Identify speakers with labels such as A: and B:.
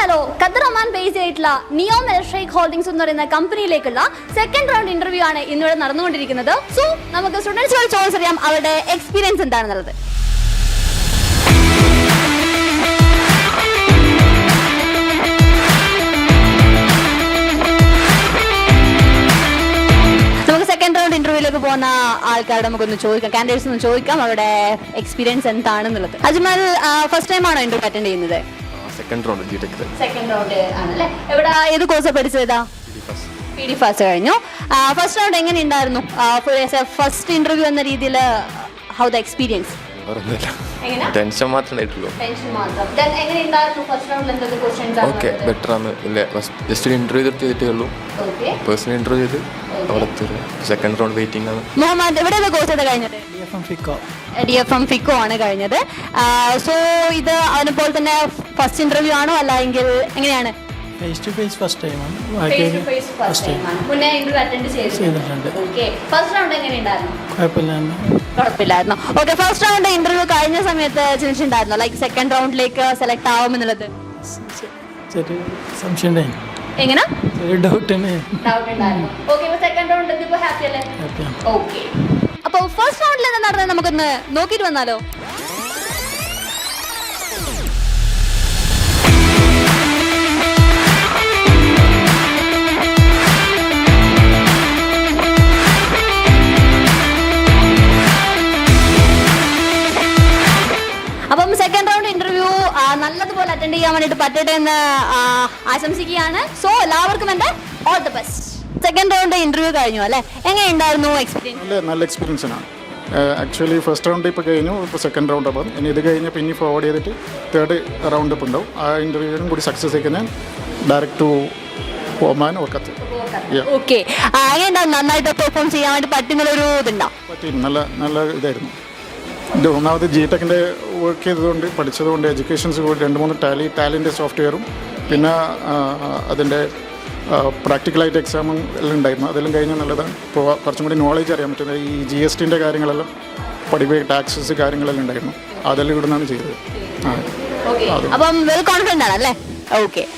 A: Hello Qatar Oman base ചെയ്തിട്ടുള്ള neo electric holdings എന്ന് പറയുന്ന കമ്പനിയിലേക്കുള്ള സെക്കൻഡ് റൗണ്ട് ഇന്റർവ്യൂ ആണ് ഇന്നിവിടെ നടന്നുകൊണ്ടിരിക്കുന്നത്. സോ നമുക്ക് സ്റ്റുഡൻസിനോട് ചോദിച്ചറിയാം അവരുടെ എക്സ്പീരിയൻസ് എന്താണെന്നുള്ളത്. സെക്കൻഡ് റൗണ്ട് ഇന്റർവ്യൂയിലേക്ക് പോകുന്ന ആൾക്കാരോട് നമുക്കൊന്ന് ചോദിക്കാം. കാൻഡിഡേറ്റ്സ് ഒന്ന് ചോദിക്കാം. അവരുടെ എക്സ്പീരിയൻസ് എന്താണെന്നുള്ളത്. അജ്മൽ ഫസ്റ്റ് ടൈം ആണോ ഇന്റർവ്യൂ അറ്റൻഡ് ചെയ്യുന്നത്?
B: Second round G tech
A: second round ആണല്ലേ? എവിടെ? ഏത് കോഴ്സ് പഠിച്ചതാ പി ഡി ഫാസ്റ്റ് കഴിഞ്ഞു. ഫസ്റ്റ് റൗണ്ട് എങ്ങനെ ഉണ്ടായിരുന്നു? ഫസ്റ്റ് ഇന്റർവ്യൂ എന്ന രീതിയിൽ ഹൗ ദ എക്സ്പീരിയൻസ്
B: ടെൻഷൻ മാത്രമേ ഉണ്ടായിട്ടുള്ളൂ ഓക്കെ ബെറ്റർ ആണ്. ഇല്ല ജസ്റ്റ് ഇന്റർവ്യൂ ചെയ്തിട്ടേ ഉള്ളൂ
A: ഓക്കെ
B: പേഴ്സണൽ ഇന്റർവ്യൂ ചെയ്ത് അവിടെ സെക്കൻഡ് റൗണ്ട് വെയിറ്റിംഗ് ആണ്.
A: മുഹമ്മദ് എവിടെ കോഴ്സ് ചെയ്ത് കഴിഞ്ഞത്? ഡി എഫ് എം ഫിക്കോ ആണ് കഴിഞ്ഞത്. സോ ഇത് അതിനെ പോലെ തന്നെ ഫസ്റ്റ് ഇന്റർവ്യൂ ആണോ? അല്ലെങ്കിൽ എങ്ങനെയാണ്?
C: ഫേസ് ടു ഫേസ് ഫസ്റ്റ് ടൈമാണ്
A: ഫസ്റ്റ് ടൈം ആണ്. മുന്നേ ഇന്റർവ്യൂ അറ്റൻഡ്
C: ചെയ്തിട്ടുണ്ട്.
A: ഓക്കെ ഫസ്റ്റ് റൗണ്ട് എങ്ങനെ ഉണ്ടായിരുന്നു
C: കുഴപ്പമില്ലാണ്ട്
A: കുഴപ്പമില്ലായിരുന്നു. ഓക്കെ ഫസ്റ്റ് റൗണ്ട് ഇന്റർവ്യൂ കഴിഞ്ഞ സമയത്ത് ചിന്തിച്ചിട്ടുണ്ടായിരുന്നു ലൈക്ക് സെക്കൻഡ് റൗണ്ടിലേക്ക് സെലക്ട് ആവും എന്നുള്ളത്?
C: ചെറിയ സംശയം
A: എങ്ങനെ?
C: ഡൗട്ട്
A: ഡൗട്ട് ഉണ്ടായിരുന്നു. ഓക്കെ സെക്കൻഡ് റൗണ്ട് ഹാപ്പി അല്ലേ? ഓക്കെ അപ്പോൾ ഫസ്റ്റ് റൗണ്ടിൽ എന്താ നടന്നത്? നമുക്കൊന്ന് നോക്കിയിട്ട് വന്നാലോ? അപ്പം സെക്കൻഡ് റൗണ്ട് ഇന്റർവ്യൂ നല്ലതുപോലെ അറ്റൻഡ് ചെയ്യാൻ വേണ്ടിയിട്ട് പറ്റട്ടെ എന്ന് ആശംസിക്കുകയാണ്. സോ എല്ലാവർക്കും എന്റെ all the best second round interview കഴിഞ്ഞു അല്ലേ? എങ്ങനെ ഉണ്ടായിരുന്നു എക്സ്പീരിയൻസ്
D: നല്ല നല്ല എക്സ്പീരിയൻസ് ആണ്. ആക്ച്വലി ഫസ്റ്റ് റൗണ്ട് ഇപ്പോൾ കഴിഞ്ഞു ഇപ്പോൾ സെക്കൻഡ് റൗണ്ട് അപ്പം. ഇനി ഇത് കഴിഞ്ഞ് പിന്നെ ഫോർവേഡ് ചെയ്തിട്ട് തേർഡ് റൗണ്ട് ഇപ്പോൾ ഉണ്ടാവും. ആ ഇന്റർവ്യൂവിനും കൂടി സക്സസ് ആക്കുന്ന ഡയറക്റ്റ് ടു ഒമാൻ ഓർക്കത്ത്
A: ഓക്കെ നന്നായിട്ട് പെർഫോം ചെയ്യാൻ വേണ്ടി പറ്റുന്നൊരു ഇതുണ്ടാവും
D: പറ്റി നല്ല നല്ല ഇതായിരുന്നു. ഇത് ഒന്നാമത് ജി ടെക്കിന്റെ വർക്ക് ചെയ്തതുകൊണ്ട് പഠിച്ചതുകൊണ്ട് എഡ്യൂക്കേഷൻസ് കൂടി രണ്ട് മൂന്ന് ടാലി ടാലിന്റെ സോഫ്റ്റ്വെയറും പിന്നെ അതിന്റെ പ്രാക്ടിക്കലായിട്ട് എക്സാമും എല്ലാം ഉണ്ടായിരുന്നു. അതെല്ലാം കഴിഞ്ഞ് നല്ലതാണ്. ഇപ്പോൾ കുറച്ചും കൂടി നോളേജ് അറിയാൻ പറ്റുന്നത് ഈ ജി എസ് ടിന്റെ കാര്യങ്ങളെല്ലാം പഠിപ്പ് ടാക്സസ് കാര്യങ്ങളെല്ലാം ഉണ്ടായിരുന്നു. അതെല്ലാം ഇവിടുന്നാണ് ചെയ്തത്. ആ.
A: അപ്പം വെൽ കോൺഫിഡന്റ് ആണല്ലേ? ഓക്കെ